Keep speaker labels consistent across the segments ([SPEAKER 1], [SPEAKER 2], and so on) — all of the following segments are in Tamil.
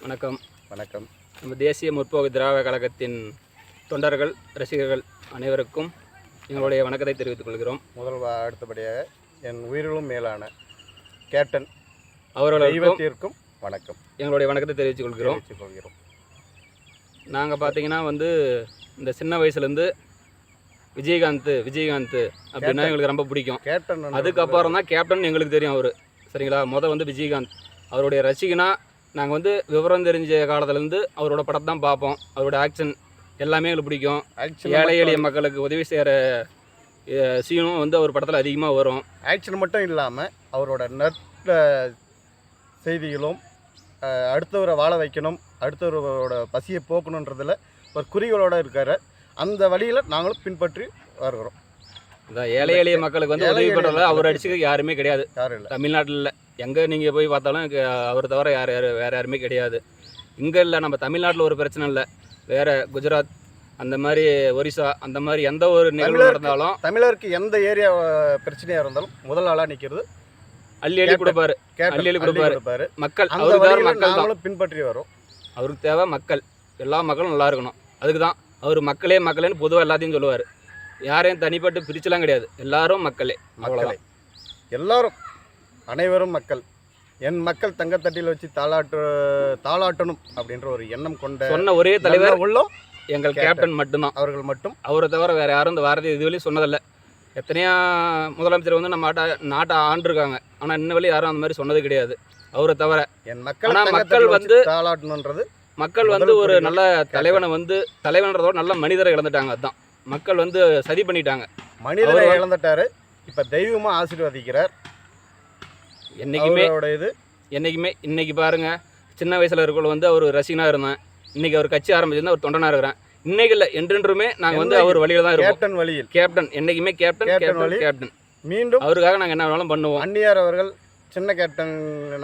[SPEAKER 1] வணக்கம்.
[SPEAKER 2] வணக்கம்.
[SPEAKER 1] நம்ம தேசிய முற்போக்கு திராவிட கழகத்தின் தொண்டர்கள் ரசிகர்கள் அனைவருக்கும் எங்களுடைய வணக்கத்தை தெரிவித்துக் கொள்கிறோம்.
[SPEAKER 2] முதல் அடுத்தபடியாக என் உயிரிலும் மேலான கேப்டன்
[SPEAKER 1] அவர்களுக்கும்
[SPEAKER 2] வணக்கம்.
[SPEAKER 1] எங்களுடைய வணக்கத்தை தெரிவித்துக் கொள்கிறோம்.
[SPEAKER 2] கொள்கிறோம்.
[SPEAKER 1] நாங்கள் பார்த்தீங்கன்னா வந்து இந்த சின்ன வயசுலேருந்து விஜயகாந்த் விஜயகாந்த் அப்படின்னா எங்களுக்கு ரொம்ப பிடிக்கும்.
[SPEAKER 2] கேப்டன்
[SPEAKER 1] அதுக்கப்புறம் தான் கேப்டன் எங்களுக்கு தெரியும் அவர். சரிங்களா? முத வந்து விஜயகாந்த். அவருடைய ரசிகனா நாங்கள் வந்து விவரம் தெரிஞ்ச காலத்துலேருந்து அவரோட படத்தை தான் பார்ப்போம். அவரோட ஆக்ஷன் எல்லாமே எங்களுக்கு பிடிக்கும். ஏழை எளிய மக்களுக்கு உதவி செய்கிற சீனும் வந்து அவர் படத்தில் அதிகமாக வரும்.
[SPEAKER 2] ஆக்ஷன் மட்டும் இல்லாமல் அவரோட நட்ப செய்திகளும் அடுத்தவரை வாழ வைக்கணும் அடுத்தவரோட பசியை போக்கணுன்றதுல ஒரு குறிகளோடு இருக்காரு. அந்த வழியில் நாங்களும் பின்பற்றி வருகிறோம்.
[SPEAKER 1] ஏழை எளிய மக்களுக்கு வந்து உதவி பண்ணுறதுல அவர் அடிச்சுக்க யாருமே கிடையாது.
[SPEAKER 2] யாரும் இல்லை.
[SPEAKER 1] தமிழ்நாட்டில். எங்கே நீங்கள் போய் பார்த்தாலும் அவர் தவிர யார் யார் வேறு யாருமே கிடையாது. இங்கே இல்லை நம்ம தமிழ்நாட்டில் ஒரு பிரச்சனை இல்லை. வேறு குஜராத் அந்த மாதிரி ஒரிசா அந்த மாதிரி எந்த ஒரு நிகழ்வு நடந்தாலும்
[SPEAKER 2] தமிழருக்கு எந்த ஏரியா பிரச்சனையாக இருந்தாலும் முதல் ஆளாக நிற்கிறது
[SPEAKER 1] அள்ளி அள்ளி கொடுப்பாரு. அள்ளி
[SPEAKER 2] அள்ளி
[SPEAKER 1] கொடுப்பாரு. மக்கள் அவருக்கு தேவை மக்கள் தான்
[SPEAKER 2] பின்பற்றி வரோம்.
[SPEAKER 1] அவருக்கு தேவை மக்கள். எல்லா மக்களும் நல்லா இருக்கணும். அதுக்கு தான் அவர் மக்களே மக்களேன்னு பொதுவாக எல்லாத்தையும் சொல்லுவார். யாரையும் தனிப்பட்டு பிரிச்சுலாம் கிடையாது. எல்லாரும் மக்களே.
[SPEAKER 2] மக்களை. எல்லாரும். அனைவரும் மக்கள். என் மக்கள் தங்கத்தட்டில் வச்சு தாளாட்டு தாளாட்டணும் அப்படின்ற ஒரு எண்ணம் கொண்ட
[SPEAKER 1] சொன்ன ஒரே தலைவர்
[SPEAKER 2] உள்ளம்
[SPEAKER 1] எங்கள்
[SPEAKER 2] கேப்டன்.
[SPEAKER 1] மட்டும்தான்.
[SPEAKER 2] அவர்கள் மட்டும்.
[SPEAKER 1] அவரை தவிர வேறு யாரும் இந்த வாரத்தை இதுவரையும் சொன்னதில்லை. எத்தனையோ முதலமைச்சர் வந்து நம்ம நாட்டை நாட்டை ஆண்டிருக்காங்க. ஆனால் இன்ன வரையும் யாரும் அந்த மாதிரி சொன்னது கிடையாது. அவரை தவிர.
[SPEAKER 2] என் மக்கள்
[SPEAKER 1] ஆனா
[SPEAKER 2] தங்கத்தட்டில்
[SPEAKER 1] மக்கள் வந்து-
[SPEAKER 2] தாளாட்டணுன்றது
[SPEAKER 1] மக்கள் வந்து ஒரு நல்ல தலைவனை வந்து தலைவன்றதோட நல்ல மனிதரை இழந்துட்டாங்க. அதுதான் மக்கள் வந்து சதி பண்ணிட்டாங்க.
[SPEAKER 2] மனிதனை
[SPEAKER 1] அவர்
[SPEAKER 2] இழந்துட்டாரு. இப்ப தெய்வமா ஆசீர்வதிக்கிறார்.
[SPEAKER 1] என்றைக்குமே
[SPEAKER 2] இது.
[SPEAKER 1] என்றைக்குமே இன்னைக்கு பாருங்க சின்ன வயசில் இருக்கவங்க வந்து அவர் ரசிகனாக இருந்தேன். இன்னைக்கு அவர் கட்சி ஆரம்பிச்சிருந்தா ஒரு தொண்டனாக இருக்கிறேன். இன்னைக்கு இல்லை என்றென்றுமே நாங்கள் வந்து அவர் வழியில தான் இருப்போம்.
[SPEAKER 2] கேப்டன் வழியில்.
[SPEAKER 1] கேப்டன் என்னைக்குமே கேப்டன்
[SPEAKER 2] கேப்டன்
[SPEAKER 1] கேப்டன்
[SPEAKER 2] வழி.
[SPEAKER 1] கேப்டன்.
[SPEAKER 2] மீண்டும்
[SPEAKER 1] அவருக்காக நாங்கள் என்ன வேணாலும் பண்ணுவோம்.
[SPEAKER 2] அந்நியார் அவர்கள் சின்ன கேப்டன்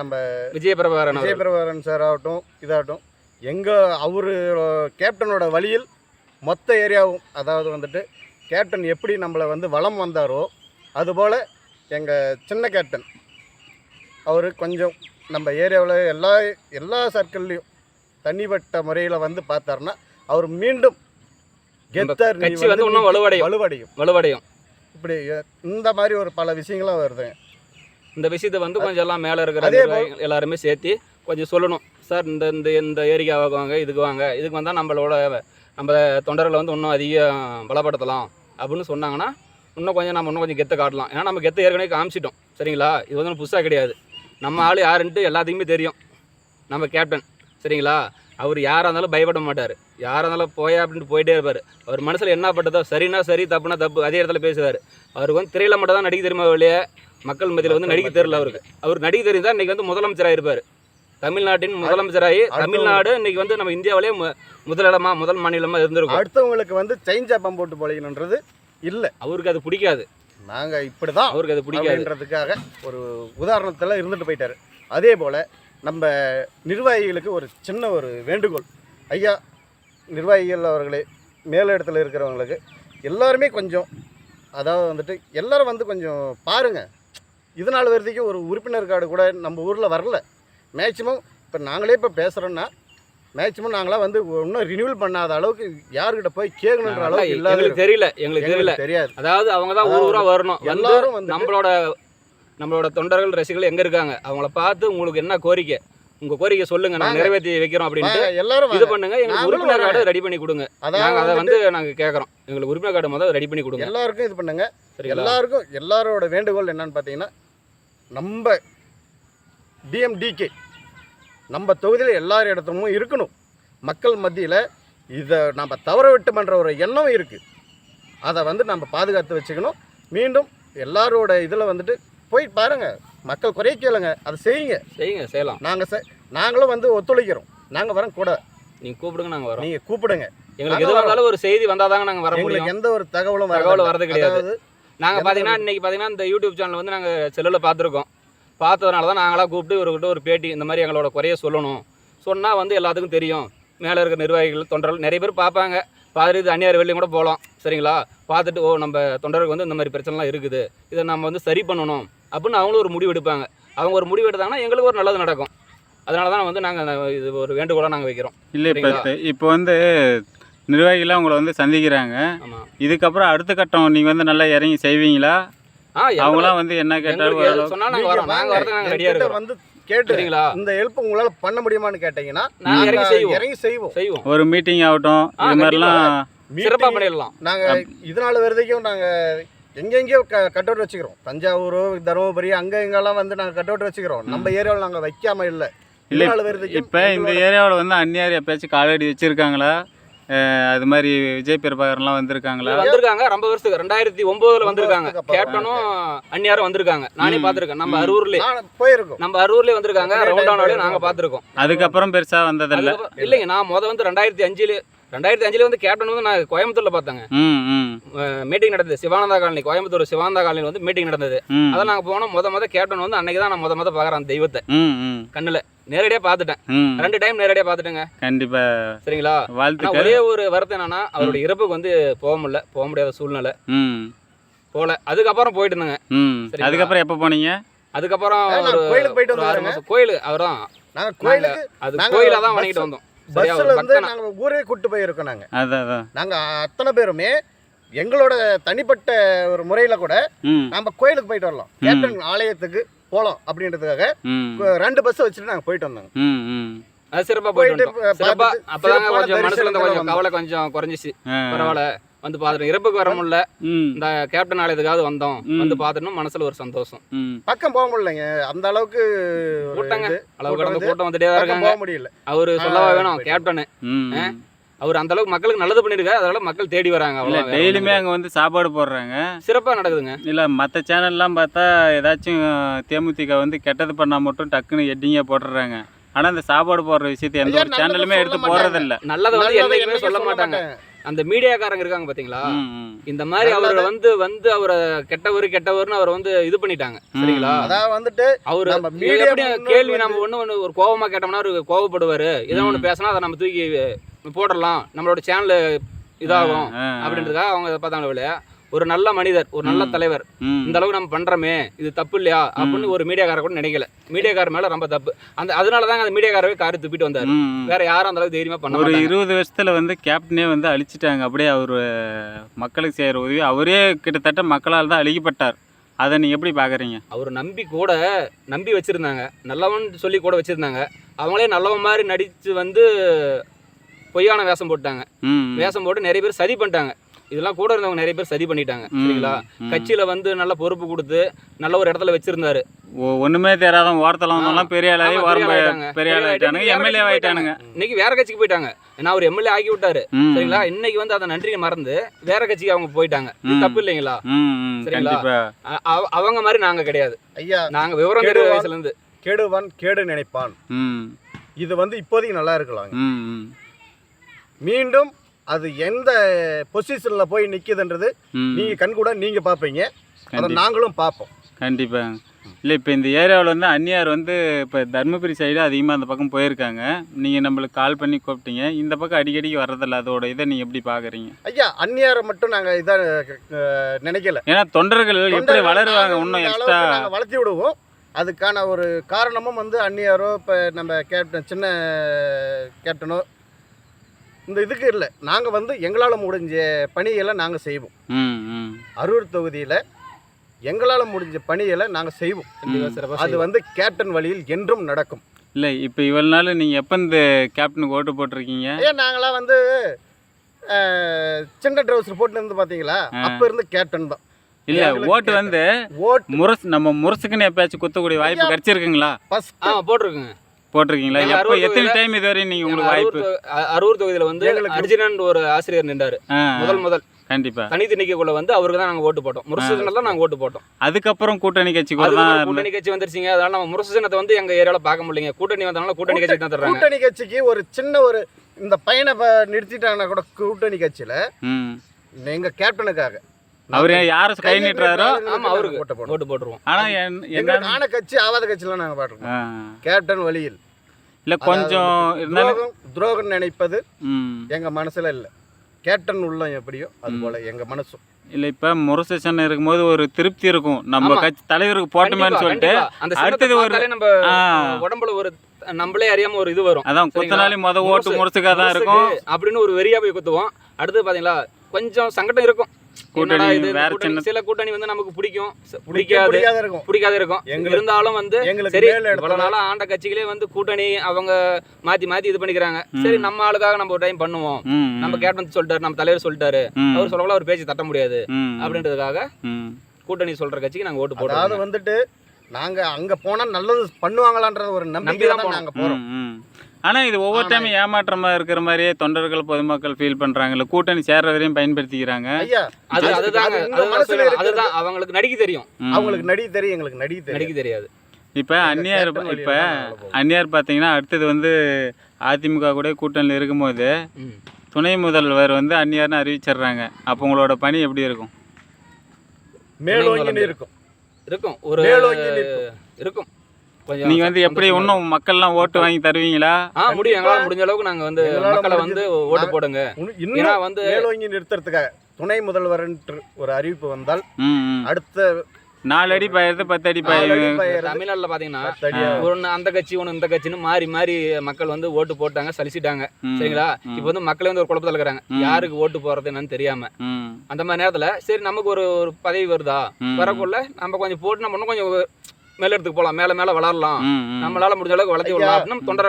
[SPEAKER 2] நம்ம
[SPEAKER 1] விஜயபிரபாரன் அவர்கள்.
[SPEAKER 2] விஜயபிரபாரன் சார் ஆகட்டும் இதாகட்டும். எங்க அவரு கேப்டனோட வழியில் மொத்த ஏரியாவும் அதாவது வந்துட்டு கேப்டன் எப்படி நம்மளை வந்து வலம் வந்தாரோ அதுபோல் எங்கள் சின்ன கேப்டன் அவர் கொஞ்சம் நம்ம ஏரியாவில் எல்லா எல்லா சர்க்கிள்லேயும் தனிப்பட்ட முறையில் வந்து பார்த்தாருன்னா அவர் மீண்டும் கெத்தார்
[SPEAKER 1] கட்சி வந்து இன்னும் வலுவடையும்.
[SPEAKER 2] வலுவடையும்.
[SPEAKER 1] வலுவடையும்.
[SPEAKER 2] இப்படி இந்த மாதிரி ஒரு பல விஷயங்களும் வருதுங்க
[SPEAKER 1] இந்த விஷயத்தை வந்து கொஞ்சம் எல்லாம் மேலே இருக்கிற எல்லாருமே சேர்த்து கொஞ்சம் சொல்லணும். சார் இந்த இந்த இந்த ஏரியாவுக்கு வாங்க இதுக்கு வாங்க இதுக்கு வந்தால் நம்மளோட நம்ம தொண்டர்களை வந்து இன்னும் அதிகம் பலப்படுத்தலாம் அப்படின்னு சொன்னாங்கன்னா இன்னும் கொஞ்சம் நம்ம இன்னும் கொஞ்சம் கெத்தை காட்டலாம். ஏன்னா நம்ம கெத்தை ஏற்கனவே காமிச்சிட்டோம். சரிங்களா? இது வந்து புதுசாக கிடையாது. நம்ம ஆள் யாருன்ட்டு எல்லாத்துக்குமே தெரியும். நம்ம கேப்டன் சரிங்களா? அவர் யாராக இருந்தாலும் பயப்பட மாட்டார். யாராக இருந்தாலும் போயா அப்படின்ட்டு போயிட்டே இருப்பார். அவர் மனசில் என்ன பட்டதோ சரினா சரி தப்புனா தப்பு அதே இடத்துல பேசுவார். அவருக்கு வந்து திரையில மட்டும் தான் நடிக்க தெரியுமா வெளியே மக்கள் மத்தியில் வந்து நடிக்க தெரியல அவருக்கு. அவர் நடிக்க தெரியுதா இன்னைக்கு வந்து முதலமைச்சராக இருப்பார். தமிழ்நாட்டின் முதலமைச்சராகி தமிழ்நாடு இன்னைக்கு வந்து நம்ம இந்தியாவிலே மு- முதலிடமா முதல் மாநிலமா இருந்திருக்கும்.
[SPEAKER 2] அடுத்தவங்களுக்கு வந்து செயின் ஜாப்பம் போட்டு பொழைக்கணுன்றது இல்லை.
[SPEAKER 1] அவருக்கு அது பிடிக்காது.
[SPEAKER 2] நாங்கள் இப்படி தான்
[SPEAKER 1] அவருக்கு அது பிடிக்காது.
[SPEAKER 2] அப்படின்றதுக்காக ஒரு உதாரணத்தில் இருந்துட்டு போயிட்டாரு. அதே போல் நம்ம நிர்வாகிகளுக்கு ஒரு சின்ன ஒரு வேண்டுகோள். ஐயா நிர்வாகிகள் அவர்களே மேலிடத்தில் இருக்கிறவங்களுக்கு எல்லாருமே கொஞ்சம் அதாவது வந்துட்டு எல்லாரும் வந்து கொஞ்சம் பாருங்கள் இது நாள் வரைக்கும் ஒரு உறுப்பினர் கார்டு கூட நம்ம ஊரில் வரல. மேக்சிமம் இப்போ நாங்களே இப்போ பேசுகிறோன்னா மேக்சிமம் நாங்களாம் வந்து இன்னும் ரினியூவல் பண்ணாத அளவுக்கு யாருக்கிட்ட போய் கேட்கணுன்ற அளவுக்கு இல்லாத
[SPEAKER 1] எங்களுக்கு தெரியல எங்களுக்கு தெரியல.
[SPEAKER 2] தெரியாது.
[SPEAKER 1] அதாவது அவங்க தான் ஊர் ஊரா வரணும்.
[SPEAKER 2] எல்லாரும் வந்து
[SPEAKER 1] நம்மளோட நம்மளோட தொண்டர்கள் ரசிகர்கள் எங்க இருக்காங்க? அவங்கள பார்த்து உங்களுக்கு என்ன கோரிக்கை? உங்க கோரிக்கை சொல்லுங்க. நாங்க
[SPEAKER 2] வாங்க.
[SPEAKER 1] நிறைவேற்றி வைக்கிறோம் அப்படின்ட்டு
[SPEAKER 2] வாங்க, எல்லாரும்
[SPEAKER 1] இது. பண்ணுங்க. எங்களுக்கு உறுப்பினர். கார்டு ரெடி பண்ணி கொடுங்க. நாங்க
[SPEAKER 2] அதாவது
[SPEAKER 1] அதை வந்து நாங்க கேட்கறோம் எங்களுக்கு உறுப்பினர் கார்டு முதல்ல ரெடி பண்ணி கொடுங்க.
[SPEAKER 2] எல்லாருக்கும் இது பண்ணுங்க.
[SPEAKER 1] சரிங்களா?
[SPEAKER 2] எல்லாருக்கும் எல்லாரோட வேண்டுகோள் என்னன்னு பார்த்தீங்கன்னா நம்ம டிஎம்டிகே நம்ம தொகுதியில் எல்லார் இடத்துலயும் இருக்கணும். மக்கள் மத்தியில் இதை நம்ம தவற விட்டோம்ன்ற ஒரு எண்ணம் இருக்குது அதை வந்து நம்ம பாதுகாத்து வச்சுக்கணும். மீண்டும் எல்லாரோட இதில் வந்துட்டு போய் பாருங்க. மக்கள் குறைய கேளுங்க. அதை செய்யுங்க.
[SPEAKER 1] செய்யுங்க செய்யலாம்.
[SPEAKER 2] நாங்கள் செ நாங்களும் வந்து ஒத்துழைக்கிறோம். நாங்கள் வரோம் கூட.
[SPEAKER 1] நீங்க கூப்பிடுங்க நாங்க வரோம்.
[SPEAKER 2] நீங்கள் கூப்பிடுங்க.
[SPEAKER 1] எங்களுக்கு
[SPEAKER 2] நாங்க
[SPEAKER 1] எதுவாக இருந்தாலும் ஒரு செய்தி வந்தாதாங்க நாங்க வர முடியும்.
[SPEAKER 2] எந்த ஒரு தகவலும்
[SPEAKER 1] தகவல் வரது கிடையாது. நாங்கள் பார்த்தீங்கன்னா இன்னைக்கு பார்த்தீங்கன்னா இந்த யூடியூப் சேனல் வந்து நாங்கள் செல்லில் பார்த்துருக்கோம் பார்த்ததுனால தான் நாங்களாக கூப்பிட்டு இவர்கிட்ட ஒரு பேட்டி இந்த மாதிரி எங்களோட குறைய சொல்லணும். சொன்னால் வந்து எல்லாத்துக்கும் தெரியும். மேலே இருக்கிற நிர்வாகிகள் தொண்டர்கள் நிறைய பேர் பார்ப்பாங்க. பார்த்துட்டு இது அந்நியார் வெளியும் கூட போகலாம். சரிங்களா? பார்த்துட்டு ஓ நம்ம தொண்டருக்கு வந்து இந்த மாதிரி பிரச்சனைலாம் இருக்குது. இதை நம்ம வந்து சரி பண்ணணும் அப்படின்னு அவங்களும் ஒரு முடிவு எடுப்பாங்க. அவங்க ஒரு முடிவு எடுத்தாங்கன்னா எங்களுக்கு ஒரு நல்லது நடக்கும். அதனால தான் வந்து நாங்கள் இது ஒரு வேண்டுகோளாக நாங்கள் வைக்கிறோம்.
[SPEAKER 3] இல்லை இப்போ? இப்போ வந்து நிர்வாகிகளாம் உங்களை வந்து சந்திக்கிறாங்க.
[SPEAKER 1] ஆமாம்
[SPEAKER 3] இதுக்கப்புறம் அடுத்த கட்டம் நீங்கள் வந்து நல்லா இறங்கி செய்வீங்களா? அவங்களாம் வந்து என்ன கேட்டாலும்
[SPEAKER 1] சொன்னா நாங்கள்
[SPEAKER 2] நீங்க
[SPEAKER 1] வரோம். நாங்கள் வரதுக்கு நாங்கள்
[SPEAKER 2] வந்து கேட்டு
[SPEAKER 1] சரிங்களா?
[SPEAKER 2] இந்த ஹெல்ப் உங்களால பண்ண முடியுமான்னு கேட்டீங்கன்னா
[SPEAKER 1] இறங்கி செய்வோம்.
[SPEAKER 2] இறங்கி செய்வோம்.
[SPEAKER 1] செய்வோம்.
[SPEAKER 3] ஒரு மீட்டிங் ஆகட்டும் இது மாதிரிலாம்
[SPEAKER 1] சிறப்பாக
[SPEAKER 2] Meeting
[SPEAKER 1] பண்ணிடலாம்.
[SPEAKER 2] நாங்க இதனால வரைக்கும் நாங்க எங்கெங்கேயோ க கட் அவுட் வச்சுக்கிறோம். தஞ்சாவூர் தருமபுரி அங்க எங்கெல்லாம் வந்து நாங்க கட் அவுட் வச்சுக்கிறோம். நம்ம ஏரியாவில் நாங்க வைக்காம இல்ல.
[SPEAKER 3] இல்லை இப்போ இந்த ஏரியாவில் வந்து அந்நியார் எப்பயாச்சும் காலடி வச்சுருக்காங்களா? அது மாதிரி விஜய் பிரபாகர்லாம் வந்திருக்காங்களா?
[SPEAKER 1] வந்திருக்காங்க ரொம்ப வருஷத்துக்கு. ரெண்டாயிரத்தி ஒன்பதுல வந்திருக்காங்க. கேப்டனும் அந்நியாரும் வந்திருக்காங்க. நானே. பார்த்துருக்கேன். நம்ம. அரூர்லேயே
[SPEAKER 2] போயிருக்கோம்.
[SPEAKER 1] நம்ம அரூர்லேயே வந்திருக்காங்க.
[SPEAKER 2] நிறைய
[SPEAKER 1] ரவுண்ட்
[SPEAKER 2] time
[SPEAKER 1] ஆனாலே நாங்கள். பார்த்துருக்கோம்.
[SPEAKER 3] அதுக்கப்புறம் பெருசாக வந்ததில்ல.
[SPEAKER 1] இல்லைங்க நான் முத வந்து ரெண்டாயிரத்தி அஞ்சுல ரெண்டாயிரத்தி அஞ்சுல வந்து கேப்டன் வந்து நான் கோயம்புத்தூர்ல பார்த்தேங்க. மீட்டிங் நடந்தது. சிவானந்தா காலனி கோயம்புத்தூர் சிவானந்தா காலனியில் வந்து மீட்டிங் நடந்தது.
[SPEAKER 3] ம்.
[SPEAKER 1] அதில் நாங்கள் போனோம். முத முத கேப்டன் வந்து அன்னைக்கு தான் நான் முத முத பார்க்குறேன் அந்த தெய்வத்தை. கண்ணுல. நேரடியாக பார்த்துட்டேன்.
[SPEAKER 3] ம்.
[SPEAKER 1] ரெண்டு டைம் நேரடியாக பார்த்துட்டேங்க.
[SPEAKER 3] கண்டிப்பாக
[SPEAKER 1] சரிங்களா? ஒரே ஒரு வருத்தம் என்னன்னா அவருடைய இறப்புக்கு வந்து போக முடியல. போக முடியாத சூழ்நிலை.
[SPEAKER 3] ம்.
[SPEAKER 1] போகல அதுக்கப்புறம் போயிட்டு இருந்தேங்க?
[SPEAKER 3] அதுக்கப்புறம் எப்போ போனீங்க?
[SPEAKER 1] அதுக்கப்புறம்
[SPEAKER 2] கோயிலுக்கு போயிட்டு.
[SPEAKER 1] மாசம். கோயில் அவர் தான்
[SPEAKER 2] நாங்க கோயிலுக்கு
[SPEAKER 1] அது கோயிலாக தான் வணங்கிட்டு வந்தோம்.
[SPEAKER 2] பஸ்ல இருந்து
[SPEAKER 1] பக்தனா
[SPEAKER 2] நாங்க ஊரே கூட்டு போயிருக்கோம் நாங்க.
[SPEAKER 3] அதான் அதான்.
[SPEAKER 2] நாங்க அத்தனை பேருமே எங்களோட தனிப்பட்ட ஒரு முறையில கூட நம்ம கோயிலுக்கு போயிட்டு வரலாம். கேப்டன் ஆலயத்துக்கு போலாம் அப்படின்றதுக்காக ரெண்டு பஸ் வச்சுட்டு நாங்க போயிட்டு வந்தோங்க.
[SPEAKER 3] ம் ம்.
[SPEAKER 1] அது சிறப்பாக போயிட்டு
[SPEAKER 2] போயிட்டு
[SPEAKER 1] வந்தோம் சிறப்பா
[SPEAKER 2] பார்த்துட்டு
[SPEAKER 1] அப்பதாங்க கொஞ்சம் மனசுல கொஞ்சம்
[SPEAKER 2] வந்தோம்.
[SPEAKER 1] கவலை கொஞ்சம் குறைஞ்சிச்சு. பரவாயில்ல. வந்து பார்த்துட்டு இறப்புக்கு வர முடியல. இந்த கேப்டன் ஆலயத்துக்காவது வந்தோம். வந்து பார்த்துட்டோம் மனசுல ஒரு சந்தோஷம்.
[SPEAKER 2] பக்கம் போக முடியலைங்க. அந்த அளவுக்கு
[SPEAKER 1] கூட்டங்க. அளவு கடந்த
[SPEAKER 2] வந்து
[SPEAKER 1] கூட்டம் வந்துட்டே தான் இருக்காங்க.
[SPEAKER 2] போக முடியல.
[SPEAKER 1] அவரு சொல்லவா வேணும் கேப்டன். அவர் அந்த அளவுக்கு மக்களுக்கு நல்லது பண்ணிருக்காரு அதனால மக்கள் தேடி வராங்க. வேற
[SPEAKER 3] டெய்லியுமே அங்கே வந்து சாப்பாடு போடுறாங்க.
[SPEAKER 1] இல்ல. சிறப்பா நடக்குதுங்க.
[SPEAKER 3] இல்லை மற்ற சேனல்லாம் பார்த்தா ஏதாச்சும் தேமுதிக வந்து கெட்டது பண்ணால் மட்டும் டக்குன்னு எட்டிங்க போட்டுடுறாங்க ஆனால் இந்த சாப்பாடு போடுற விஷயத்தை எந்த ஒரு சேனலுமே எடுத்து. போடுறதில்ல.
[SPEAKER 1] நல்லதை வந்து என்னைக்குமே சொல்ல மாட்டாங்க. அந்த மீடியாக்காரங்க இருக்காங்க பாத்தீங்களா? இந்த மாதிரி அவர் வந்து வந்து அவரை கெட்டவர் கெட்டவர்னு அவரை வந்து இது பண்ணிட்டாங்க. சரிங்களா.
[SPEAKER 2] அதான் வந்துட்டு
[SPEAKER 1] அவரு கேள்வி நம்ம ஒண்ணு ஒண்ணு ஒரு கோவமா கேட்டோம்னா அவரு கோவப்படுவாரு. இதை
[SPEAKER 3] ம்.
[SPEAKER 1] ஒண்ணு பேசினா அதை நம்ம தூக்கி போடலாம் நம்மளோட சேனல் இதாகும். அப்படின்றதுக்காக அவங்க பார்த்தாங்க இல்லையா ஒரு நல்ல மனிதர் ஒரு நல்ல. தலைவர். இந்த அளவுக்கு நம்ம பண்றோமே இது தப்பு இல்லையா? அப்படின்னு ஒரு மீடியாக்காரர் கூட நினைக்கல. மீடியாக்காரர் மேல ரொம்ப தப்பு. அந்த அதனால தாங்க அந்த மீடியாக்காரவே காரி துப்பிட்டு வந்தாரு. வேற யாரும் அந்த அளவுக்கு தைரியமா பண்ண
[SPEAKER 3] ஒரு இருபது வருஷத்துல வந்து கேப்டனே வந்து அழிச்சிட்டாங்க. அப்படியே அவர் மக்களுக்கு செய்கிற உதவி. அவரே கிட்டத்தட்ட மக்களால் தான் அழிக்கப்பட்டார். அதை நீங்கள் எப்படி பார்க்குறீங்க
[SPEAKER 1] அவர் நம்பி கூட நம்பி வச்சிருந்தாங்க. நல்லவன் சொல்லி கூட வச்சிருந்தாங்க. அவங்களே நல்லவன் மாதிரி நடிச்சு வந்து பொய்யான வேஷம் போட்டாங்க. வேஷம் போட்டு நிறைய பேர் சதி பண்ணிட்டாங்க. இதெல்லாம் கூட இருந்தவங்க நிறைய பேர் சதி பண்ணிட்டாங்க சரிங்களா. கட்சியில வந்து நல்ல பொறுப்பு கொடுத்து நல்ல ஒரு இடத்துல வச்சிருந்தாரு.
[SPEAKER 3] ஒண்ணுமே தெரியாத வந்தவங்களாம் பெரிய ஆளாகி
[SPEAKER 1] பெரிய ஆளாயிட்டாங்க.
[SPEAKER 3] பெரிய ஆள் ஆயிட்டானுங்க
[SPEAKER 1] வேற
[SPEAKER 3] எம்எல்ஏ ஆயிட்டானுங்க.
[SPEAKER 1] இன்னைக்கு வேற கட்சிக்கு போயிட்டாங்க. ஏன்னா அவர் எம்எல்ஏ ஆக்கி விட்டாரு சரிங்களா? இன்னைக்கு வந்து அதை நன்றியை மறந்து வேற கட்சிக்கு அவங்க போயிட்டாங்க. தப்பு இல்லைங்களா? சரிங்களா? அவங்க மாதிரி நாங்க கிடையாது.
[SPEAKER 2] ஐயா
[SPEAKER 1] நாங்க விவரம்
[SPEAKER 2] கேடுவான்.
[SPEAKER 1] வயசுல இருந்து.
[SPEAKER 2] கேடுவான் கேடு நினைப்பான். இது வந்து இப்போதைக்கு நல்லா இருக்கலாங்க.
[SPEAKER 3] ம் ம்.
[SPEAKER 2] மீண்டும் அது எந்த பொசிஷன்ல போய் நிக்குதுன்றது
[SPEAKER 3] ம்.
[SPEAKER 2] நீங்க கண் கூட நீங்க பாப்பீங்க அதை. நாங்களும் பார்ப்போம்.
[SPEAKER 3] கண்டிப்பாக இல்லை இப்போ இந்த ஏரியாவில் வந்து அந்நியார் வந்து இப்போ தருமபுரி சைடு அதிகமாக அந்த பக்கம் போயிருக்காங்க. நீங்கள் நம்மளுக்கு கால் பண்ணி கூப்பிட்டீங்க. இந்த பக்கம் அடிக்கடிக்கு வர்றதில்ல. அதோட இதை நீங்கள் எப்படி பார்க்குறீங்க
[SPEAKER 2] ஐயா அந்நியாரை மட்டும் நாங்க இதை நினைக்கல.
[SPEAKER 3] ஏன்னா தொண்டர்கள் எப்படி வளருவாங்க இன்னும் எக்ஸ்ட்ரா
[SPEAKER 2] வளர்த்தி விடுவோம். அதுக்கான ஒரு காரணமும் வந்து அந்நியாரோ இப்போ நம்ம கேப்டன் சின்ன கேப்டனோ இந்த இதுக்கு இல்லை. நாங்கள் வந்து எங்களால் முடிஞ்ச பணிகளை நாங்கள் செய்வோம். அரூர் தொகுதியில் எங்களால் முடிஞ்ச பணிகளை நாங்கள் செய்வோம். அது வந்து கேப்டன் வழியில் என்றும் நடக்கும்.
[SPEAKER 3] இல்லை இப்போ இவ்வளோ நாள் நீங்கள் எப்போ இந்த கேப்டனுக்கு ஓட்டு போட்டிருக்கீங்க?
[SPEAKER 2] ஏன் நாங்களாம் வந்து சின்ன ட்ரௌசர் போட்டு இருந்து பார்த்தீங்களா அப்போ இருந்து கேப்டன் தான்.
[SPEAKER 3] இல்லை ஓட்டு வந்து
[SPEAKER 2] ஓட்டு
[SPEAKER 3] முரசு நம்ம முரசுக்குன்னு எப்பயாச்சும் குத்தக்கூடிய வாய்ப்பு. கிடைச்சிருக்குங்களா?
[SPEAKER 1] போட்டிருக்குங்க.
[SPEAKER 3] போட்டிருக்கீங்களா?
[SPEAKER 1] எங்க
[SPEAKER 3] எப்போ எத்தனை டைம் இதுவரை நீங்கள் உங்களுக்கு வாய்ப்பு?
[SPEAKER 1] அரூர் தொகுதியில வந்து அர்ஜுனன் ஒரு ஆசிரியர் நின்றாரு. முதல் முதல்.
[SPEAKER 3] கண்டிப்பாக
[SPEAKER 1] தனித்து நிக்கக்குள்ள வந்து அவருக்கு தான் நாங்க ஓட்டு போட்டோம். முரசுஜனல் தான் நாங்க ஓட்டு போட்டோம்.
[SPEAKER 3] அதுக்கப்புறம் கூட்டணி கட்சி கூட தான்
[SPEAKER 1] அதுக்கப்புறம் கூட்டணி கட்சி வந்துருச்சுங்க. அதனால நம்ம முரசுஜனத்தை வந்து எங்க ஏரியால பார்க்க முடியலைங்க. கூட்டணி வந்தனால கூட்டணி கட்சி தான் தர்றாங்க.
[SPEAKER 2] கூட்டணி கட்சிக்கு ஒரு சின்ன ஒரு இந்த பையனை நிறுத்திட்டாங்கன்னா கூட கூட்டணி கட்சியில்
[SPEAKER 3] ம்.
[SPEAKER 2] எங்கள் கேப்டனுக்காக
[SPEAKER 3] அவர் யாரை கை நீட்டுறாரோ?
[SPEAKER 1] ஆமா அவருக்கு.
[SPEAKER 2] ஓட்டு
[SPEAKER 1] ஓட்டு போட்டுருவோம்
[SPEAKER 3] என்ன
[SPEAKER 2] எங்களுக்கு ஆன கட்சி ஆவாத கட்சிலாம் நாங்கள் பாட்டுருக்கோம். கேப்டன் வழியில்.
[SPEAKER 3] இல்லை கொஞ்சம் இருந்தாலும்
[SPEAKER 2] துரோகம் நினைப்பது
[SPEAKER 3] ம்.
[SPEAKER 2] எங்கள் மனசில் இல்லை. கேப்டன் உள்ளம் எப்படியோ அது போல எங்கள் மனசும்.
[SPEAKER 3] இல்லை இப்போ முரசேஷன் இருக்கும்போது ஒரு திருப்தி இருக்கும். நம்ம. கட்சி தலைவருக்கு போட்டோமேன்னு சொல்லிட்டு அடுத்தது ஒரு-
[SPEAKER 1] நம்ம. உடம்புல ஒரு நம்மளே அறியாம ஒரு இது வரும்.
[SPEAKER 3] அதான் குத்தனாலி முத ஓட்டு
[SPEAKER 1] முரசு-
[SPEAKER 3] முரசுக்காக தான் இருக்கும்.
[SPEAKER 1] அப்படின்னு ஒரு வெறியா போய் குத்துவோம். அடுத்து பாத்தீங்களா கொஞ்சம் சங்கடம் இருக்கும்.
[SPEAKER 3] கூட்டணி
[SPEAKER 1] சில கூட்டணி வந்து நமக்கு பிடிக்கும். பிடிக்காது. பிடிக்காது இருக்கும். இருந்தாலும் வந்து
[SPEAKER 2] எங்களுக்கு
[SPEAKER 1] சரி இவ்வளவு நாளா ஆண்ட கட்சிகளே வந்து கூட்டணி அவங்க மாத்தி மாத்தி இது பண்ணிக்கிறாங்க. சரி நம்ம ஆளுக்காக நம்ம ஒரு டைம் பண்ணுவோம். நம்ம கேப்டன் சொல்லிட்டாரு நம்ம தலைவர் சொல்லிட்டாரு. அவர் சொல்லக்கூட அவர் பேச்சு தட்ட முடியாது. அப்படின்றதுக்காக. கூட்டணி சொல்ற கட்சிக்கு நாங்க ஓட்டு
[SPEAKER 2] அதாவது
[SPEAKER 1] போடுறோம்
[SPEAKER 2] வந்துட்டு நாங்க அங்க போனா நல்லது பண்ணுவாங்களான்ற ஒரு நம்பிக்கை
[SPEAKER 1] நம்பிதான்
[SPEAKER 2] தான் நாங்க போறோம்.
[SPEAKER 3] ம், ம். ஆனா இது ஒவ்வொரு டைம் ஏமாற்றமா இருக்கிற மாதிரியே தொண்டர்கள் பொதுமக்கள் ஃபீல் பண்றாங்கல்ல கூட்டணி சேர்ற வரையும் பயன்படுத்திக்கிறாங்க.
[SPEAKER 2] ஐயா
[SPEAKER 1] அது அதுதான். அதுதான். அவங்களுக்கு நடிக்க தெரியும்.
[SPEAKER 2] அவங்களுக்கு நடி தெரியும் எங்களுக்கு நடி தெரியும்
[SPEAKER 1] நடிக்க தெரியாது.
[SPEAKER 3] இப்போ அந்நியார் இப்போ. அந்நியார் பார்த்தீங்கன்னா அடுத்தது வந்து அதிமுக கூட கூட்டணியில் இருக்கும்போது. துணை முதல்வர் வந்து அந்நியார்னு அறிவிச்சிடுறாங்க. அப்போ உங்களோட பணி எப்படி இருக்கும்?
[SPEAKER 2] மேலோங்கி இருக்கும்
[SPEAKER 1] இருக்கும். ஒரு. இருக்கும்.
[SPEAKER 3] நீங்க வந்து எப்படி இன்னும் மக்கள்லாம் ஓட்டு வாங்கி தருவீங்களா?
[SPEAKER 1] ஆ முடியும். எங்களால முடிஞ்ச அளவுக்கு நாங்க வந்து மக்களை வந்து. ஓட்டு போடுங்க. ஏன்னா
[SPEAKER 2] இன்னும்
[SPEAKER 1] வந்து
[SPEAKER 2] மேலோங்கி நிறுத்துறதுக்காக துணை முதல்வர் ஒரு அறிவிப்பு வந்தால். அடுத்த
[SPEAKER 3] நாலு அடி பாயிறது பத்து அடி பாயிரு
[SPEAKER 1] தமிழ்நாட்டுல பாத்தீங்கன்னா ஒன்று அந்த கட்சி ஒன்று இந்த கட்சின்னு மாறி மாறி மக்கள் வந்து ஓட்டு போட்டாங்க சலிச்சிட்டாங்க. சரிங்களா. இப்போ வந்து மக்களே வந்து ஒரு குழப்பத்தில் இருக்கிறாங்க. யாருக்கு ஓட்டு போறது என்னன்னு தெரியாம. அந்த மாதிரி நேரத்துல சரி நமக்கு ஒரு ஒரு பதவி வருதா. வரக்குள்ள நம்ம கொஞ்சம் போட்டு நம்ம இன்னும் கொஞ்சம் மேல எடுத்துக்கு போலாம் மேல மேல வளரலாம். நம்மளால முடிஞ்ச அளவுக்கு வளர்த்தி விடலாம்.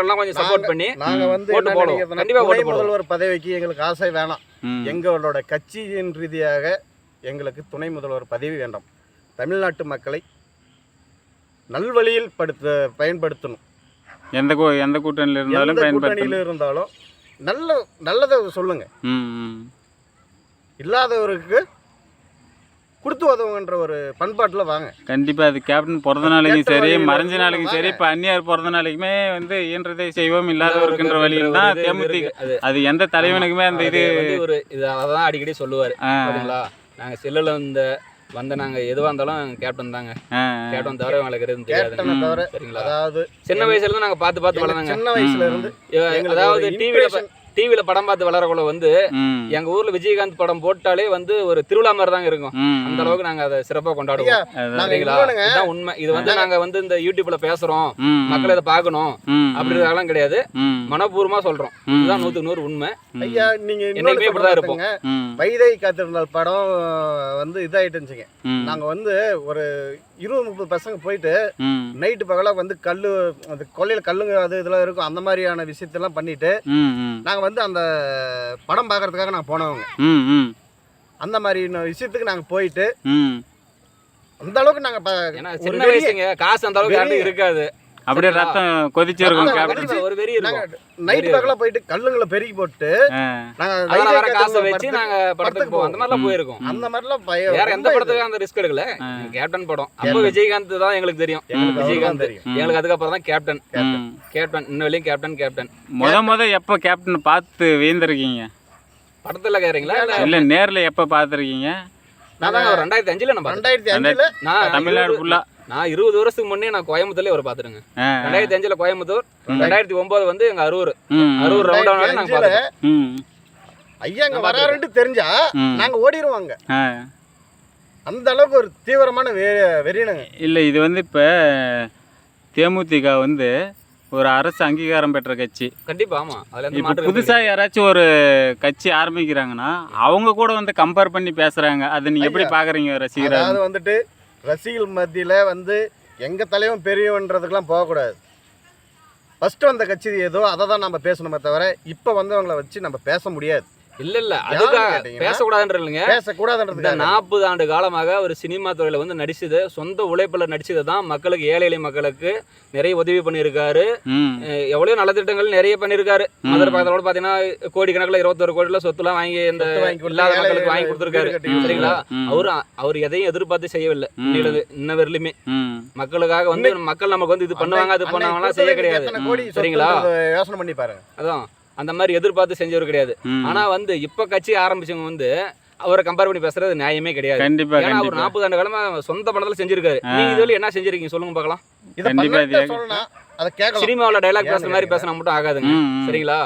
[SPEAKER 1] எல்லாம் கொஞ்சம் சப்போர்ட் பண்ணி
[SPEAKER 2] நாங்க வந்து
[SPEAKER 1] ஓட்டு போடுவோம். கண்டிப்பா ஓட்டு.
[SPEAKER 2] முதல்வர் பதவிக்கு எங்களுக்கு ஆசை வேணாம். எங்களோட கட்சியின் ரீதியாக எங்களுக்கு துணை முதல்வர் பதவி வேண்டாம். தமிழ்நாட்டு மக்களை நல்வழியில் படுத்த பயன்படுத்தணும்.
[SPEAKER 3] எந்த எந்த கூட்டணியில் இருந்தாலும்
[SPEAKER 2] கூட்டணியில் இருந்தாலும் நல்ல நல்லதை சொல்லுங்க. இல்லாதவருக்கு கொடுத்து உதவுங்கன்ற ஒரு பண்பாட்டில் வாங்க.
[SPEAKER 3] கண்டிப்பா அது கேப்டன் பிறந்த நாளைக்கும் சரி மறைஞ்ச நாளைக்கும் சரி. இப்போ அந்நியார் பிறந்த நாளைக்குமே வந்து இயன்றதை செய்வோம் இல்லாதவருக்குன்ற வழியில் தான் தேமுதிக.
[SPEAKER 1] அது
[SPEAKER 3] எந்த தலைவனுக்குமே அந்த இது
[SPEAKER 1] ஒரு இது அதான் அடிக்கடி சொல்லுவாரு.
[SPEAKER 3] ஆ,
[SPEAKER 1] பாத்தீங்களா? நாங்க செல்லுல இந்த வந்த நாங்க எதுவா இருந்தாலும் கேப்டன் தாங்க. கேப்டன் தவிர எங்களுக்கு எதுவும் தெரியாது. சரிங்களா?
[SPEAKER 2] அதாவது
[SPEAKER 1] சின்ன வயசுல இருந்து நாங்க பார்த்து பார்த்து வளர்ந்தாங்க.
[SPEAKER 2] சின்ன வயசுல இருந்து எங்களுக்கு
[SPEAKER 1] அதாவது
[SPEAKER 2] ஒரு
[SPEAKER 1] டிவில படம் பார்த்து வளரக்குள்ள வந்து எங்க ஊர்ல விஜயகாந்த் படம் போட்டாலே வந்து ஒரு திருவிழா மாதிரி தாங்க இருக்கும். அந்த அளவுக்கு நாங்க அதை சிறப்பா கொண்டாடுவோம். சரிங்களா இதுதான் உண்மை. இது வந்து நாங்க வந்து இந்த யூடியூப்ல பேசுறோம். மக்கள் இதை பார்க்கணும்.
[SPEAKER 3] ம்,
[SPEAKER 1] அப்படின்றதெல்லாம் கிடையாது. மனப்பூர்வமா சொல்றோம். இதுதான் நூத்துக்கு நூறு உண்மை.
[SPEAKER 2] ஐயா நீங்க
[SPEAKER 1] என்னைக்குமே இப்படிதான் இருப்போம்.
[SPEAKER 2] வைதை காத்திருந்தால் படம் வந்து இதாயிட்டுச்சுங்க. நாங்க வந்து ஒரு இருபது முப்பது பசங்க போயிட்டு நைட்டு பகலாக வந்து கல் அந்த கொல்லையில் கல்லுங்க அது இதெல்லாம் இருக்கும். அந்த மாதிரியான விஷயத்தெல்லாம் பண்ணிட்டு நாங்கள் வந்து அந்த படம் பார்க்கறதுக்காக நாங்கள் போனவங்க. அந்த மாதிரி விஷயத்துக்கு நாங்கள் போயிட்டு
[SPEAKER 3] ம்.
[SPEAKER 2] அந்த அளவுக்கு நாங்கள்
[SPEAKER 1] காசு அந்த அளவுக்கு இருக்காது.
[SPEAKER 3] அப்படியே? ரத்தம் கேப்டன்.
[SPEAKER 1] கண்டிப்பா ஒரு வெறி இருக்கும்.
[SPEAKER 2] நைட்டு பகலாக போயிட்டு கல்லுங்களை பெருக்கி போட்டு
[SPEAKER 1] வர காசை வச்சு நாங்க படத்துக்கு போவோம். அந்த மாதிரிலாம். போயிருக்கோம்.
[SPEAKER 2] அந்த மாதிரிலாம்
[SPEAKER 1] வேற எந்த
[SPEAKER 2] ரொம்ப
[SPEAKER 1] படத்துக்கு அந்த ரிஸ்க் எடுக்கல. கேப்டன் படம். அப்போ விஜயகாந்த் தான் எங்களுக்கு தெரியும். விஜயகாந்த்
[SPEAKER 2] தெரியும்.
[SPEAKER 1] எங்களுக்கு அதுக்கப்புறம் தான் கேப்டன். கேப்டன். இன்ன வரையும் கேப்டன் கேப்டன்.
[SPEAKER 3] முத முத எப்போ கேப்டன் பார்த்து வீந்திருக்கீங்க
[SPEAKER 1] படத்துல கேக்குறீங்களா? இல்ல
[SPEAKER 3] நேரில் எப்போ பார்த்துருக்கீங்க?
[SPEAKER 1] நான் ரெண்டாயிரத்தி அஞ்சுல நான் பார்த்தேன்.
[SPEAKER 2] ரெண்டாயிரத்தி அஞ்சுல
[SPEAKER 1] நான்
[SPEAKER 3] தமிழ்நாடு ஃபுல்லா
[SPEAKER 1] நான் இருபது வருஷத்துக்கு முன்னே நான் கோயம்புத்தூர்லயே ஒரு பாத்துருங்க ரெண்டாயிரத்தி அஞ்சுல கோயம்புத்தூர் ரெண்டாயிரத்தி ஒன்பது வந்து எங்க அரூர். அரூர் ரவுண்ட் ஆனாலும் நாங்க
[SPEAKER 2] அஞ்சுல
[SPEAKER 1] பார்த்தோம்
[SPEAKER 3] ம்,
[SPEAKER 2] ஐயா அங்க
[SPEAKER 1] நான்
[SPEAKER 2] வராருன்ட்டு தெரிஞ்சா. நாங்க ஓடிடுவாங்க. அந்த அளவுக்கு ஒரு தீவிரமான வெ வெறியனுங்க.
[SPEAKER 3] இல்லை இது வந்து இப்போ தேமுதிக வந்து ஒரு அரசு அங்கீகாரம் பெற்ற கட்சி.
[SPEAKER 1] கண்டிப்பா ஆமா.
[SPEAKER 3] இப்போ புதுசாக யாராச்சும் ஒரு கட்சி ஆரம்பிக்கிறாங்கன்னா அவங்க கூட வந்து கம்பேர் பண்ணி பேசுகிறாங்க அதை நீங்கள் எப்படி பார்க்குறீங்க ரசிகரா?
[SPEAKER 2] வந்துட்டு ரசிகர்கள் மத்தியில் வந்து எங்கள் தலைவன் பெரியவன்றதுக்கெலாம் போகக்கூடாது. ஃபஸ்ட்டு வந்த கட்சி ஏதோ அதை தான் நம்ம பேசணுமே தவிர இப்போ வந்தவங்களை வச்சு நம்ம பேச முடியாது.
[SPEAKER 1] இல்ல இல்ல.
[SPEAKER 2] யாருன்னு
[SPEAKER 1] அதுக்காக
[SPEAKER 2] கேட்டீங்கன்னா,
[SPEAKER 1] பேசக்கூடாதுன்ற இல்லைங்க இந்த
[SPEAKER 2] பேசக்கூடாதுன்றதுக்காக
[SPEAKER 1] நாற்பது ஆண்டு காலமாக ஒரு சினிமா துறையில வந்து நடிச்சது சொந்த உழைப்புல நடிச்சது தான் மக்களுக்கு ஏழை எளிய மக்களுக்கு நிறைய உதவி பண்ணியிருக்காரு. எவ்வளவு நலத்திட்டங்கள் நிறைய பண்ணியிருக்காரு. மதுரை பக்கத்துல கூட பாத்தீங்கன்னா கோடிக்கணக்கில் இருபத்தொரு கோடியில சொத்துலாம் வாங்கி இந்த இல்லாத மக்களுக்கு வாங்கி கொடுத்துருக்காரு. சரிங்களா. அவரு அவர் எதையும் எதிர்பார்த்து செய்யவில்லை. இன்ன வரலுமே
[SPEAKER 3] ம்.
[SPEAKER 1] மக்களுக்காக வந்து மக்கள் நமக்கு வந்து இது பண்ணுவாங்க அது
[SPEAKER 2] அன்னை
[SPEAKER 1] செய்ய கிடையாது.
[SPEAKER 2] கோடி.
[SPEAKER 1] சரிங்களா?
[SPEAKER 2] யோசனை பண்ணி பாருங்க.
[SPEAKER 1] அதான். அந்த மாதிரி எதிர்பார்த்து செஞ்சவர் கிடையாது. ஆனா வந்து இப்ப கட்சி ஆரம்பிச்சவங்க வந்து அவரை கம்பேர் பண்ணி பேசுறது நியாயமே கிடையாது.
[SPEAKER 3] கண்டிப்பா
[SPEAKER 1] ஏன்னா அவர் நாற்பது ஆண்டு காலமா சொந்த படத்துல செஞ்சிருக்காரு. நீங்க இதுல என்ன செஞ்சிருக்கீங்க? சொல்லுங்க
[SPEAKER 2] கேட்கலாம்.
[SPEAKER 1] சினிமாவில் டைலாக் பேசுற மாதிரி? பேசினா மட்டும் ஆகாதுங்க. சரிங்களா?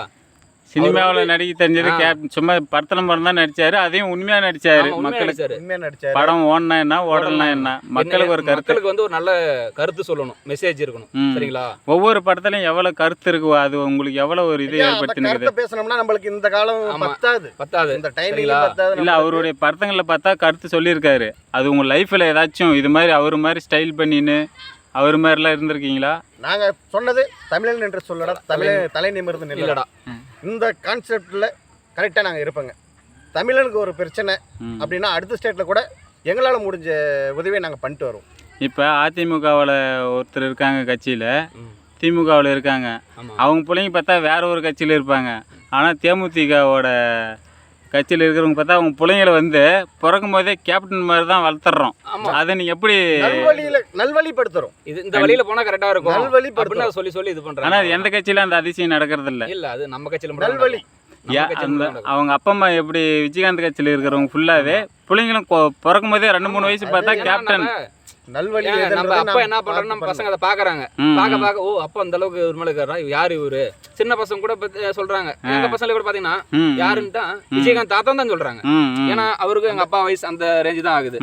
[SPEAKER 3] சினிமாவில் நடிக்க தெரிஞ்சது. கேப் சும்மா படத்துல மட்டும் தான் நடிச்சாரு. அதையும் உண்மையா நடிச்சாரு.
[SPEAKER 1] ஆமா, உண்மையா
[SPEAKER 3] மக்களுக்கு
[SPEAKER 1] நடிச்சாரு.
[SPEAKER 2] உண்மையாக நடிச்சாரு.
[SPEAKER 3] படம் ஓடனா என்ன ஓடலனா என்ன? மக்களுக்கு ஒரு கருத்து.
[SPEAKER 1] மக்களுக்கு வந்து ஒரு நல்ல கருத்து சொல்லணும். மெசேஜ் இருக்கணும். சரிங்களா?
[SPEAKER 3] ஒவ்வொரு படத்துலயும் எவ்வளவு கருத்து இருக்கு அது உங்களுக்கு எவ்வளவு ஒரு இது
[SPEAKER 2] கருத்தை பேசணும்னா நம்மளுக்கு இந்த காலம். பத்தாது.
[SPEAKER 1] பத்தாது.
[SPEAKER 2] இந்த டைமிங்
[SPEAKER 1] சரிங்களா?
[SPEAKER 2] பத்தாது
[SPEAKER 3] இல்ல. அவருடைய படத்துங்களை பார்த்தா கருத்து சொல்லியிருக்காரு. அது உங்க லைஃப்ல ஏதாச்சும் இது மாதிரி அவர் மாதிரி ஸ்டைல் பண்ணின்னு அவர் மாதிரிலாம் இருந்திருக்கீங்களா?
[SPEAKER 2] நாங்க சொன்னது தமிழன் என்று சொல்லடா. தமிழ தலை நிமிர்ந்து நில்லடா.
[SPEAKER 1] இல்லடா.
[SPEAKER 2] இந்த கான்செப்ட்ல கரெக்டா நாங்க இருப்போங்க. தமிழனுக்கு ஒரு பிரச்சனை. அப்படின்னா அடுத்த ஸ்டேட்ல கூட எங்களால முடிஞ்ச உதவியை நாங்க பண்ணிட்டு வரோம்
[SPEAKER 3] இப்போ அதிமுகவில் ஒருத்தர் இருக்காங்க கட்சியில். திமுகவில் இருக்காங்க. அவங்க பிள்ளைங்க பார்த்தா வேற ஒரு கட்சியில் இருப்பாங்க. ஆனால் தேமுதிகவோட கட்சியில் இருக்கிறவங்க பார்த்தா அவங்க பிள்ளைங்கள வந்து பிறக்கும் போதே கேப்டன் மாதிரி தான் வளர்த்துறோம் அதை நீங்கள் எப்படி
[SPEAKER 2] நல்வழியில நல்வழிப்படுத்துறோம்.
[SPEAKER 1] இது இந்த வழியில போனா கரெக்டா இருக்கும்.
[SPEAKER 2] நல்வழி
[SPEAKER 1] அப்படின்னு அதை சொல்லி சொல்லி இது பண்றாங்க.
[SPEAKER 3] ஆனால் எந்த கட்சியில அந்த அதிசயம் நடக்கிறது இல்ல
[SPEAKER 1] இல்ல அது நம்ம கட்சியில
[SPEAKER 2] நல்வழி.
[SPEAKER 3] அந்த. அவங்க அப்பா அம்மா எப்படி விஜயகாந்த் கட்சியில் இருக்கிறவங்க ஃபுல்லாகவே பிள்ளைங்களும் பிறக்கும் போதே ரெண்டு மூணு வயசு பார்த்தா கேப்டன்
[SPEAKER 2] நல்வழி
[SPEAKER 1] நம்ம அப்பா என்ன பண்றோம் நம்ம பசங்க அதை பாக்குறாங்க பாக்க பாக்க ஓ அப்பா அந்த அளவுக்கு ஒரு மேல இருக்காரா? யாரு இவரு? சின்ன பசங்க கூட சொல்றாங்க. எங்க பசங்க கூட பாத்தீங்கன்னா
[SPEAKER 3] ம்,
[SPEAKER 1] யாருன்ட்டா விஜயகாந்த் தாத்தா தான் சொல்றாங்க. ஏன்னா அவருக்கு எங்க அப்பா வயசு அந்த ரேஞ்சு தான் ஆகுது.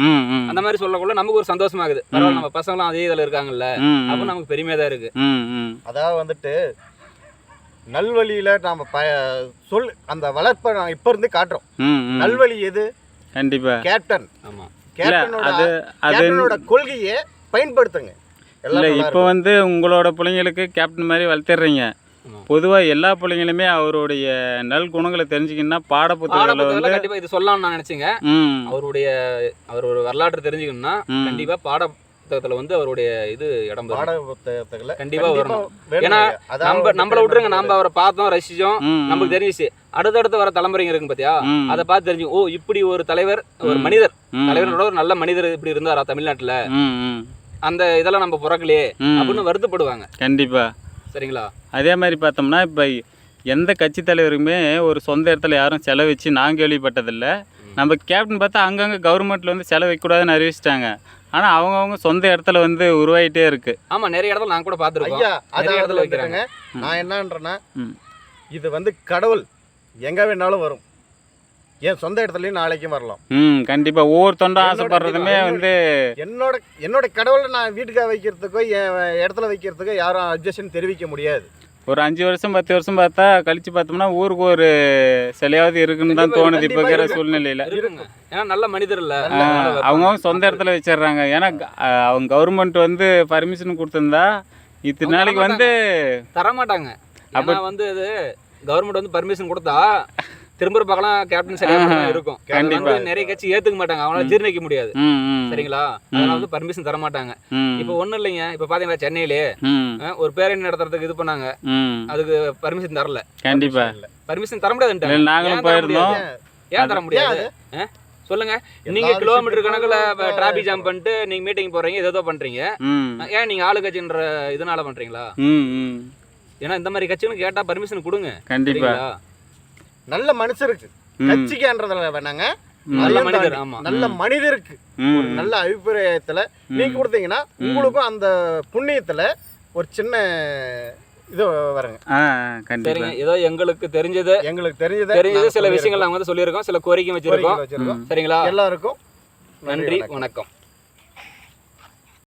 [SPEAKER 1] அந்த மாதிரி சொல்லக்குள்ள நமக்கு ஒரு சந்தோஷமா ஆகுது பரவாயில்ல நம்ம பசங்களும் அதே இதுல இருக்காங்கல்ல. அப்ப நமக்கு பெருமையா தான் இருக்கு.
[SPEAKER 2] அதாவது வந்துட்டு நல்வழியில நாம ப சொல் அந்த வளர்ப்பை இப்ப இருந்து காட்டுறோம். நல்வழி எது?
[SPEAKER 3] கண்டிப்பா.
[SPEAKER 2] கேப்டன்.
[SPEAKER 1] ஆமா.
[SPEAKER 3] அது அது
[SPEAKER 2] கேப்டனோட கொள்கையை பயன்படுத்துங்க.
[SPEAKER 3] இல்ல இப்போ வந்து உங்களோட பிள்ளைங்களுக்கு கேப்டன் மாதிரி வளர்த்துறீங்க
[SPEAKER 1] ஆமா.
[SPEAKER 3] பொதுவா எல்லா பிள்ளைங்களுமே அவருடைய நல் குணங்களை தெரிஞ்சுக்கணும்னா பாட புத்தகங்களை வந்து
[SPEAKER 1] கண்டிப்பா இது சொல்லலாம்னு நான் நினைச்சேங்க. அவருடைய அவர் ஒரு வரலாற்று தெரிஞ்சுக்கணும்னா
[SPEAKER 3] ம்.
[SPEAKER 1] கண்டிப்பா பாட புத்தகத்துல வந்து அவருடைய இது இடம் பெறும்.
[SPEAKER 2] பாட புத்தகத்துல
[SPEAKER 1] கண்டிப்பா வரணும். ஏன்னா, நம்ம நம்மள விட்டுருங்க. நம்ம அவரை பார்த்தோம் ரசிச்சோம். நமக்கு தெரிஞ்சிச்சு. அடுத்தடுத்து வர தலைமுறைங்க இருக்கு பாத்தியா? அதை பார்த்து தெரிஞ்சு ஓ இப்படி ஒரு தலைவர் ஒரு. மனிதர். தலைவரோட ஒரு நல்ல மனிதர் இப்படி இருந்தாரா தமிழ்நாட்டுல? அந்த இதெல்லாம் நம்ம பிறக்கலையே. அப்படின்னு வருத்தப்படுவாங்க.
[SPEAKER 3] கண்டிப்பா.
[SPEAKER 1] சரிங்களா?
[SPEAKER 3] அதே மாதிரி பார்த்தோம்னா இப்போ எந்த கட்சி தலைவருமே ஒரு சொந்த இடத்துல யாரும் செலவு வச்சு நான் கேள்விப்பட்டதில்ல. நம்ம கேப்டன் பார்த்தா அங்கங்கே கவர்மெண்ட்ல வந்து செலவு வைக்கக்கூடாதுன்னு அறிவிச்சிட்டாங்க. ஆனால் அவங்கவுங்க சொந்த இடத்துல வந்து உருவாயிட்டே இருக்கு.
[SPEAKER 1] ஆமா நிறைய இடத்துல நான் கூட பாத்துருக்கோம்
[SPEAKER 2] ஐயா அதாவது
[SPEAKER 1] இடத்துல
[SPEAKER 2] வந்துட்டுங்க. நான் என்னன்றேன்னா. இது வந்து கடவுள். எங்க வேணாலும் வரும். என் சொந்த இடத்துலயும் நாளைக்கும் வரலாம்.
[SPEAKER 3] ம் கண்டிப்பாக ஒவ்வொரு
[SPEAKER 2] என்னோட
[SPEAKER 3] ஆசைப்படுறதுமே வந்து
[SPEAKER 2] என்னோட என்னோட கடவுளை நான் வீட்டுக்காக வைக்கிறதுக்கோ என் இடத்துல வைக்கிறதுக்கோ யாரும் அப்ஜெக்ஷன் தெரிவிக்க முடியாது.
[SPEAKER 3] ஒரு அஞ்சு வருஷம் பத்து வருஷம் பார்த்தா கழிச்சு பார்த்தோம்னா ஊருக்கு ஒரு சிலையாவது இருக்குன்னு தான் தோணுது இப்போ இருக்கிற
[SPEAKER 2] இருக்கு.
[SPEAKER 3] சூழ்நிலையில்.
[SPEAKER 1] ஏன்னா நல்ல மனிதர் இல்ல.
[SPEAKER 3] அவங்கவுங்க சொந்த இடத்துல வச்சிடுறாங்க. ஏன்னா அவங்க கவர்மெண்ட் வந்து பர்மிஷன் கொடுத்துருந்தா இத்தனை
[SPEAKER 1] அவங்க
[SPEAKER 3] நாளைக்கு வந்து
[SPEAKER 1] தர மாட்டாங்க
[SPEAKER 3] அப்ப-
[SPEAKER 1] வந்து இது கவர்மெண்ட் வந்து பர்மிஷன் கொடுத்தா திரும்ப பார்க்கலாம் கேப்டன் சரியா இருக்கும்.
[SPEAKER 3] கண்டிப்பா.
[SPEAKER 1] நிறைய கட்சி ஏத்துக்க மாட்டாங்க. அவங்களால ஜீர்ணிக்க முடியாது. சரிங்களா? அதனால வந்து பர்மிஷன் தர மாட்டாங்க. இப்போ ஒண்ணும் இல்லைங்க. இப்போ பாத்தீங்கன்னா சென்னையிலே ஒரு பேரணி நடத்துறதுக்கு இது பண்ணாங்க. அதுக்கு பர்மிஷன் தரல.
[SPEAKER 3] கண்டிப்பா.
[SPEAKER 1] பர்மிஷன் தர முடியாதுன்ட்டாங்க
[SPEAKER 3] இல்லை நாங்களும் போயிருந்தோம்?
[SPEAKER 1] ஏன் தர முடியாது? சொல்லுங்க. நீங்க கிலோமீட்டர் கணக்குல டிராபிக் ஜாம் பண்ணிட்டு நீங்க மீட்டிங் போறீங்க ஏதோ பண்றீங்க. ஏன் நீங்க ஆளு கட்சின்ற இதனால பண்றீங்களா? ஏன்னா இந்த மாதிரி கட்சிகளுக்கு கேட்டா பர்மிஷன் கொடுங்க.
[SPEAKER 3] கண்டிப்பா.
[SPEAKER 1] சரிங்களா?
[SPEAKER 2] நல்ல மனுஷருக்கு கட்சிக்கான்றதுல வேணாங்க.
[SPEAKER 1] நல்ல மனிதர். ஆமா.
[SPEAKER 2] நல்ல மனிதருக்கு ஒரு நல்ல அபிப்பிராயத்துல நீங்க கொடுத்தீங்கன்னா உங்களுக்கும் அந்த புண்ணியத்துல ஒரு சின்ன இது வருங்க.
[SPEAKER 1] சரிங்க. ஏதோ எங்களுக்கு தெரிஞ்சது.
[SPEAKER 2] எங்களுக்கு தெரிஞ்சதை
[SPEAKER 1] தெரிஞ்சது சில. விஷயங்கள் நாங்க வந்து சொல்லியிருக்கோம். சில கோரிக்கை வச்சிருக்கோம். சரிங்களா?
[SPEAKER 2] எல்லாருக்கும்
[SPEAKER 1] நன்றி. வணக்கம்.